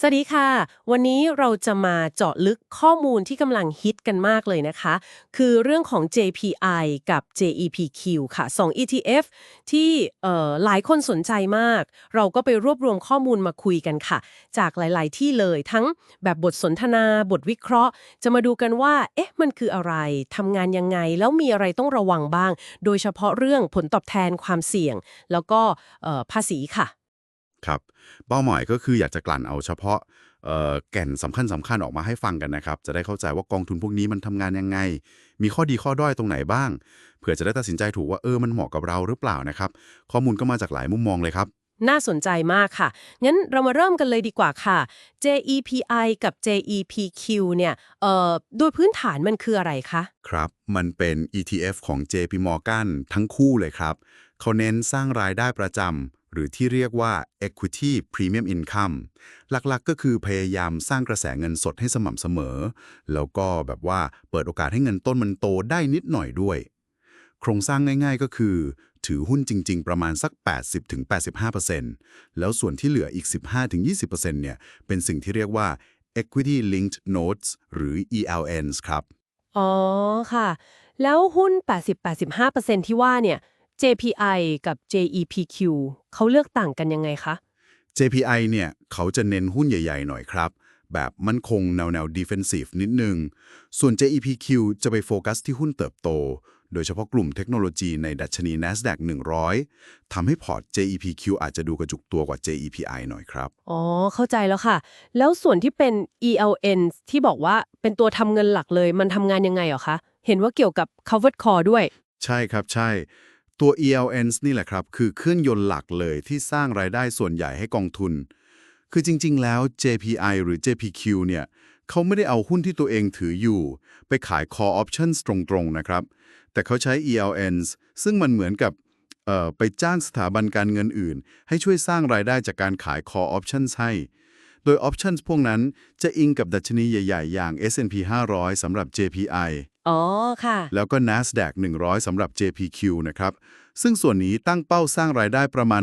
สวัสดีค่ะ วันนี้เราจะมาเจาะลึกข้อมูลที่กำลังฮิตกันมากเลยนะคะ คือเรื่องของ JPI กับ JEPQ ค่ะ2 ETF ที่หลายคนสนใจมาก เราก็ไปรวบรวมข้อมูลมาคุยกันค่ะ จากหลาย ๆ ที่เลยทั้งแบบบทสนทนาบทวิเคราะห์ จะมาดูกันว่า เอ๊ะ มันคืออะไรทำงานยังไง แล้วมีอะไรต้องระวังบ้าง โดยเฉพาะเรื่องผลตอบแทนความเสี่ยง แล้วก็ภาษีค่ะ ครับ เป้าหมายก็คืออยากจะกลั่นเอาเฉพาะเอ่อแก่นสำคัญสำคัญออกมาให้ฟังกันนะครับ จะได้เข้าใจว่ากองทุนพวกนี้มันทำงานยังไง มีข้อดีข้อด้อยตรงไหนบ้าง เผื่อจะได้ตัดสินใจถูกว่าเออมันเหมาะกับเราหรือเปล่านะครับ ข้อมูลก็มาจากหลายมุมมองเลยครับ น่าสนใจมากค่ะ งั้นเรามาเริ่มกันเลยดีกว่าค่ะ JEPI กับ JEPQ เนี่ยเอ่อโดยพื้นฐานมันคืออะไรคะ ครับ มันเป็น ETF ของ JP Morgan ทั้งคู่เลยครับเขาเน้นสร้างรายได้ประจำ หรือที่เรียกว่า Equity Premium Income หลักๆก็คือพยายามสร้างกระแสเงินสดให้สม่ำเสมอ แล้วก็แบบว่าเปิดโอกาสให้เงินต้นมันโตได้นิดหน่อยด้วย โครงสร้างง่ายๆก็คือ ถือหุ้นจริง ๆ ประมาณสัก 80-85%แล้วส่วนที่เหลืออีก 15-20%เนี่ยเป็นสิ่งที่เรียกว่า Equity Linked Notes หรือ ELNs ครับ อ๋อค่ะ แล้วหุ้น 80-85%ที่ว่าเนี่ย JPI กับ JEPQ เขาเลือกต่างกันยังไงคะ JPI เนี่ยเขาจะเน้นหุ้นใหญ่ๆ หน่อยครับ แบบมั่นคงแนวแนว defensive นิดนึง ส่วน JEPQ จะไปโฟกัสที่หุ้นเติบโต โดยเฉพาะกลุ่มเทคโนโลยีในดัชนี NASDAQ 100 ทำให้พอร์ต JEPQ อาจจะดูกระจุกตัวกว่า JEPI หน่อยครับ อ๋อ เข้าใจแล้วค่ะ แล้วส่วนที่เป็น ELN ที่บอกว่าเป็นตัวทำเงินหลักเลยมันทำงานยังไงเหรอคะ เห็นว่าเกี่ยวกับ covered call ด้วย ใช่ครับใช่ ตัว ELNs นี่แหละครับ คือเครื่องยนต์หลักเลยที่สร้างรายได้ส่วนใหญ่ให้กองทุน คือจริง ๆ แล้ว JPI หรือ JPQ เนี่ยเขาไม่ได้เอาหุ้นที่ตัวเองถืออยู่ ไปขาย call options ตรงๆ นะครับ แต่เขาใช้ ELNs ซึ่งมันเหมือนกับไปจ้างสถาบันการเงินอื่น ให้ช่วยสร้างรายได้จากการขาย call options ให้ โดย options พวกนั้นจะอิงกับดัชนีใหญ่ ๆ อย่าง S&P 500สำหรับ JPI อ๋อค่ะ แล้วก็ NASDAQ 100 สำหรับ JPQ นะครับ ซึ่งส่วนนี้ตั้งเป้าสร้างรายได้ประมาณ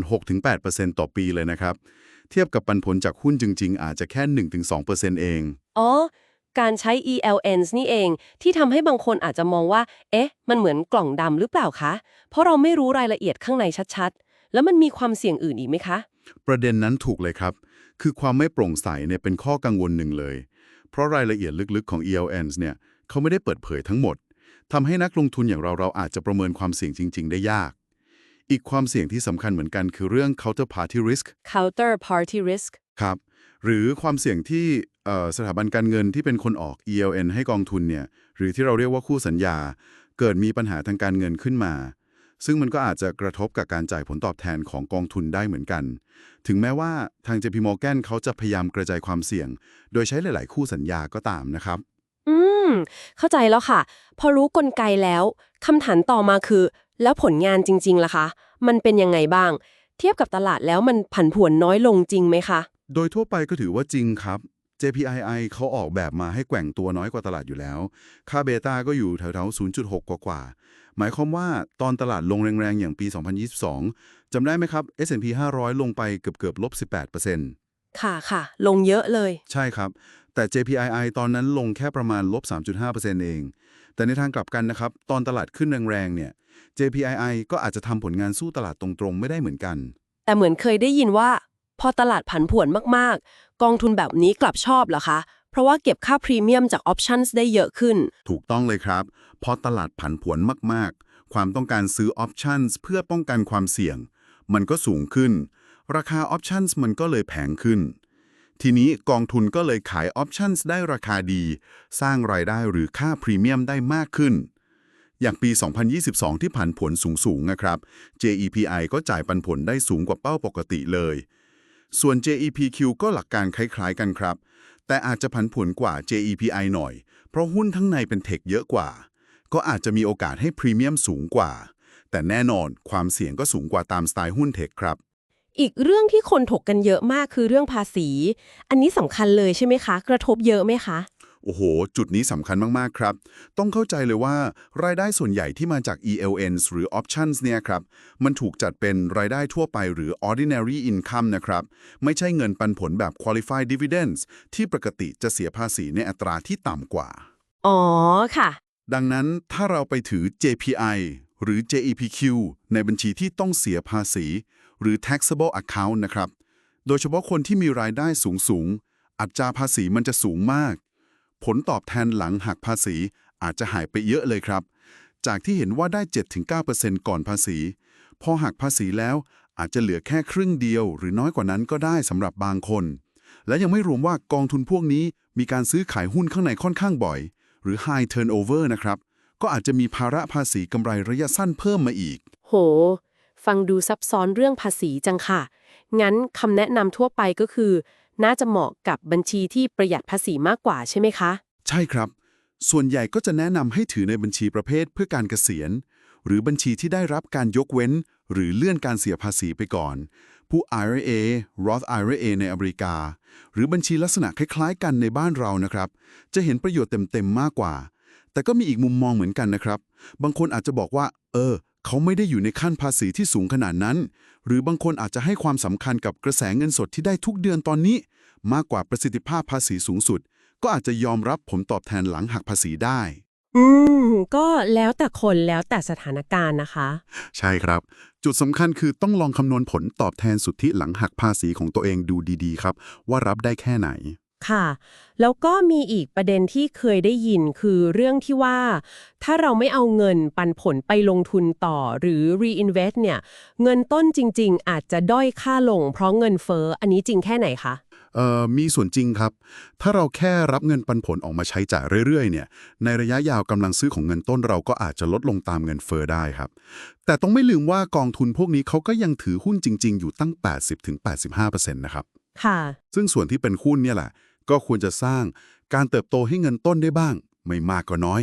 6-8%ต่อปีเลยนะครับ เทียบกับปันผลจากหุ้นจริง ๆ อาจจะแค่ 1-2%เอง อ๋อ การใช้ ELNs นี่เอง ที่ทำให้บางคนอาจจะมองว่า เอ๊ะ มันเหมือนกล่องดำหรือเปล่าคะ เพราะเราไม่รู้รายละเอียดข้างในชัดๆ แล้วมันมีความเสี่ยงอื่นอีกไหมคะ ประเด็นนั้นถูกเลยครับ คือความไม่โปร่งใสเนี่ยเป็นข้อกังวลหนึ่งเลย เพราะรายละเอียดลึกๆของ ELNs เนี่ย เขาไม่ได้เปิดเผยทั้งหมดทำให้นักลงทุนอย่างเราเราอาจจะประเมินความเสี่ยงจริง ๆ ได้ยาก อีกความเสี่ยงที่สำคัญเหมือนกันคือเรื่อง counterparty risk counterparty risk ครับ หรือความเสี่ยงที่เอ่อสถาบันการเงินที่เป็นคนออก ELN ให้กองทุนเนี่ย หรือที่เราเรียกว่าคู่สัญญา เกิดมีปัญหาทางการเงินขึ้นมา ซึ่งมันก็อาจจะกระทบกับการจ่ายผลตอบแทนของกองทุนได้เหมือนกัน ถึงแม้ว่าทาง JP Morgan เขาจะพยายามกระจายความเสี่ยง โดยใช้หลาย ๆ คู่สัญญาก็ตามนะครับ อืม เข้าใจแล้วค่ะ พอรู้กลไกแล้วคำถามต่อมาคือ แล้วผลงานจริงๆล่ะคะ มันเป็นยังไงบ้าง เทียบกับตลาดแล้วมันผันผวนน้อยลงจริงไหมคะ โดยทั่วไปก็ถือว่าจริงครับ JPII เขาออกแบบมาให้แกว่งตัวน้อยกว่าตลาดอยู่แล้ว ค่าเบต้าก็อยู่แถวๆ 0.6 กว่าๆ หมายความว่าตอนตลาดลงแรงๆ อย่างปี 2022 จำได้ไหมครับ S&P 500 ลงไปเกือบๆลบ 18%ค่ะค่ะ ลงเยอะเลย ใช่ครับ แต่ JPII ตอนนั้นลงแค่ประมาณลบ 3.5%เอง แต่ในทางกลับกันนะครับ ตอนตลาดขึ้นแรงๆ เนี่ย JPII ก็อาจจะทำผลงานสู้ตลาดตรงๆ ไม่ได้เหมือนกัน แต่เหมือนเคยได้ยินว่า พอตลาดผันผวนมากๆ กองทุนแบบนี้กลับชอบเหรอคะ เพราะว่าเก็บค่าพรีเมียมจากออปชั่นได้เยอะขึ้น ถูกต้องเลยครับเพราะตลาดผันผวนมากๆ ความต้องการซื้อออปชั่นเพื่อป้องกันความเสี่ยง มันก็สูงขึ้น ราคาออปชั่นมันก็เลยแพงขึ้น ทีนี้กองทุนก็เลยขายออปชั่นได้ราคาดี สร้างรายได้หรือค่าพรีเมียมได้มากขึ้น อย่างปี 2022 ที่ผันผวนสูงๆนะครับ JEPI ก็จ่ายปันผลได้สูงกว่าเป้าปกติเลย ส่วน JEPQ ก็หลักการคล้ายๆกันครับ แต่อาจจะผันผวนกว่า JEPI หน่อย เพราะหุ้นทั้งในเป็นเทคเยอะกว่า ก็อาจจะมีโอกาสให้พรีเมียมสูงกว่า แต่แน่นอนความเสี่ยงก็สูงกว่าตามสไตล์หุ้นเทคครับ อีกเรื่องที่คนถกกันเยอะมากคือเรื่องภาษี อันนี้สำคัญเลยใช่ไหมคะ กระทบเยอะไหมคะ โอ้โห จุดนี้สำคัญมาก ๆ ครับ ต้องเข้าใจเลยว่ารายได้ส่วนใหญ่ที่มาจาก ELNs หรือ options เนี่ยครับ มันถูกจัดเป็นรายได้ทั่วไปหรือ ordinary income นะครับ ไม่ใช่เงินปันผลแบบ qualified dividends ที่ปกติจะเสียภาษีในอัตราที่ต่ำกว่า อ๋อค่ะ ดังนั้นถ้าเราไปถือ JPI หรือ JEPQ ในบัญชีที่ต้องเสียภาษี หรือ taxable account นะครับ โดยเฉพาะคนที่มีรายได้สูงสูงๆอัตราภาษีมันจะสูงมาก ผลตอบแทนหลังหักภาษีอาจจะหายไปเยอะเลยครับ จากที่เห็นว่าได้ 7-9%ก่อนภาษี พอหักภาษีแล้วอาจจะเหลือแค่ครึ่งเดียว หรือน้อยกว่านั้นก็ได้สำหรับบางคน และยังไม่รวมว่ากองทุนพวกนี้มีการซื้อขายหุ้นข้างในค่อนข้างบ่อย หรือ high turnover นะครับ ก็อาจจะมีภาระภาษีกำไรระยะสั้นเพิ่มมาอีก โห ฟังดูซับซ้อนเรื่องภาษีจังค่ะ งั้นคำแนะนำทั่วไปก็คือ น่าจะเหมาะกับบัญชีที่ประหยัดภาษีมากกว่าใช่ไหมคะ ใช่ครับ ส่วนใหญ่ก็จะแนะนำให้ถือในบัญชีประเภทเพื่อการเกษียณ หรือบัญชีที่ได้รับการยกเว้น หรือเลื่อนการเสียภาษีไปก่อน ผู้ IRA Roth IRA ในอเมริกา หรือบัญชีลักษณะคล้ายๆ กันในบ้านเรานะครับ จะเห็นประโยชน์เต็มๆมากกว่า แต่ก็มีอีกมุมมองเหมือนกันนะครับ บางคนอาจจะบอกว่า เออ เขาไม่ได้อยู่ในขั้นภาษีที่สูงขนาดนั้น หรือบางคนอาจจะให้ความสำคัญกับกระแสเงินสดที่ได้ทุกเดือนตอนนี้ มากกว่าประสิทธิภาพภาษีสูงสุด ก็อาจจะยอมรับผลตอบแทนหลังหักภาษีได้ อืม ก็แล้วแต่คนแล้วแต่สถานการณ์นะคะ ใช่ครับ จุดสำคัญคือต้องลองคำนวณผลตอบแทนสุทธิหลังหักภาษีของตัวเองดูดีๆ ครับ ว่ารับได้แค่ไหน ค่ะ แล้วก็มีอีกประเด็นที่เคยได้ยินคือเรื่องที่ว่า ถ้าเราไม่เอาเงินปันผลไปลงทุนต่อหรือ reinvest เนี่ย เงินต้นจริง ๆ อาจจะด้อยค่าลงเพราะเงินเฟ้ออันนี้จริงแค่ไหนคะเอ่อมีส่วนจริงครับ ถ้าเราแค่รับเงินปันผลออกมาใช้จ่ายเรื่อยๆ เนี่ย ในระยะยาวกำลังซื้อของเงินต้นเราก็อาจจะลดลงตามเงินเฟอ้อได้ครับ แต่ต้องไม่ลืมว่ากองทุนพวกนี้เขาก็ยังถือหุ้นจริง ๆ อยู่ตั้ง 80-85%นะครับ ค่ะ ซึ่งส่วนที่เป็นหุ้นเนี่ยแหละ ก็ควรจะสร้างการเติบโตให้เงินต้นได้บ้าง ไม่มากก็น้อย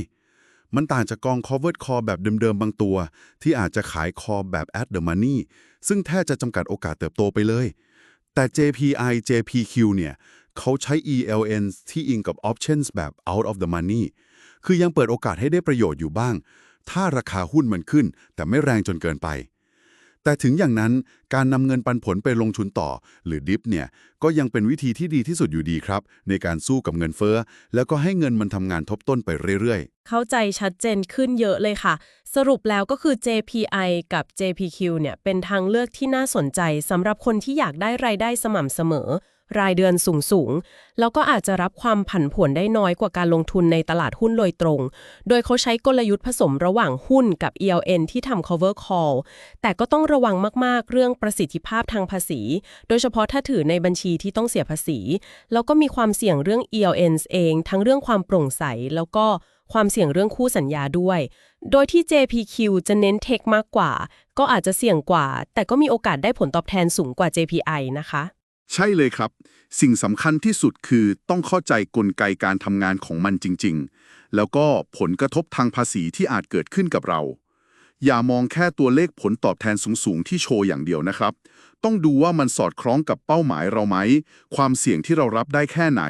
มันต่างจากกอง covered call แบบเดิมๆบางตัว ที่อาจจะขาย call แบบ at the money ซึ่งแทบจะจำกัดโอกาสเติบโตไปเลย แต่ JPI JPQ เนี่ยเขาใช้ ELN ที่อิงกับ options แบบ out of the money คือยังเปิดโอกาสให้ได้ประโยชน์อยู่บ้าง ถ้าราคาหุ้นมันขึ้น แต่ไม่แรงจนเกินไป แต่ถึงอย่างนั้นการนำเงินปันผลไปลงทุนต่อ หรือดิฟเนี่ยก็ยังเป็นวิธีที่ดีที่สุดอยู่ดีครับ ในการสู้กับเงินเฟ้อ แล้วก็ให้เงินมันทำงานทบต้นไปเรื่อยๆ เข้าใจชัดเจนขึ้นเยอะเลยค่ะ สรุปแล้วก็คือ JPI กับ JPQ เนี่ยเป็นทางเลือกที่น่าสนใจสำหรับคนที่อยากได้รายได้สม่ำเสมอ รายเดือนสูงสูงแล้วก็อาจจะรับความผันผวนได้น้อยกว่าการลงทุนในตลาดหุ้นโดยตรง โดยเขาใช้กลยุทธ์ผสมระหว่างหุ้นกับ ELN ที่ทำ cover call แต่ก็ต้องระวังมากๆ เรื่องประสิทธิภาพทางภาษี โดยเฉพาะถ้าถือในบัญชีที่ต้องเสียภาษี แล้วก็มีความเสี่ยงเรื่อง ELN เอง ทั้งเรื่องความโปร่งใสแล้วก็ความเสี่ยงเรื่องคู่สัญญาด้วย โดยที่ JPQ จะเน้นเทคมากกว่า ก็อาจจะเสี่ยงกว่า แต่ก็มีโอกาสได้ผลตอบแทนสูงกว่า JPI นะคะ ใช่เลยครับ สิ่งสำคัญที่สุดคือต้องเข้าใจกลไกการทำงานของมันจริง ๆ แล้วก็ผลกระทบทางภาษีที่อาจเกิดขึ้นกับเรา อย่ามองแค่ตัวเลขผลตอบแทนสูง ๆ ที่โชว์อย่างเดียวนะครับ ต้องดูว่ามันสอดคล้องกับเป้าหมายเราไหม ความเสี่ยงที่เรารับได้แค่ไหน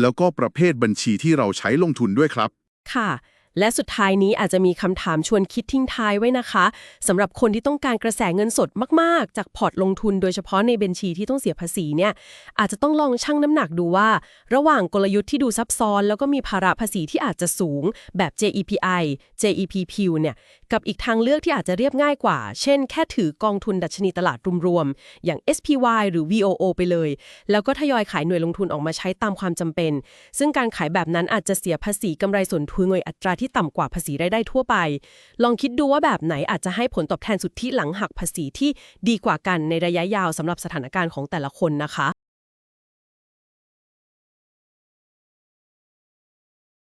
แล้วก็ประเภทบัญชีที่เราใช้ลงทุนด้วยครับ ค่ะ และสุดท้ายนี้อาจจะมีคำถามชวนคิดทิ้งท้ายไว้นะคะสำหรับคนที่ต้องการกระแสเงินสดมาก ๆ จากพอร์ตลงทุนโดยเฉพาะในบัญชีที่ต้องเสียภาษีเนี่ยอาจจะต้องลองชั่งน้ำหนักดูว่า ระหว่างกลยุทธ์ที่ดูซับซ้อน แล้วก็มีภาระภาษีที่อาจจะสูง แบบ JEPI JEPQ เนี่ยกับอีกทางเลือกที่อาจจะเรียบง่ายกว่า เช่น แค่ถือกองทุนดัชนีตลาดรวมๆอย่าง SPY หรือ VOO ไปเลย แล้วก็ทยอยขายหน่วยลงทุนออกมาใช้ตามความจำเป็น ซึ่งการขายแบบนั้นอาจจะเสียภาษีกำไรส่วนทุนเงยอัตราที่ต่ำกว่าภาษีรายได้ทั่วไป ลองคิดดูว่าแบบไหนอาจจะให้ผลตอบแทนสุทธิหลังหักภาษีที่ดีกว่ากันในระยะยาวสำหรับสถานการณ์ของแต่ละคนนะคะ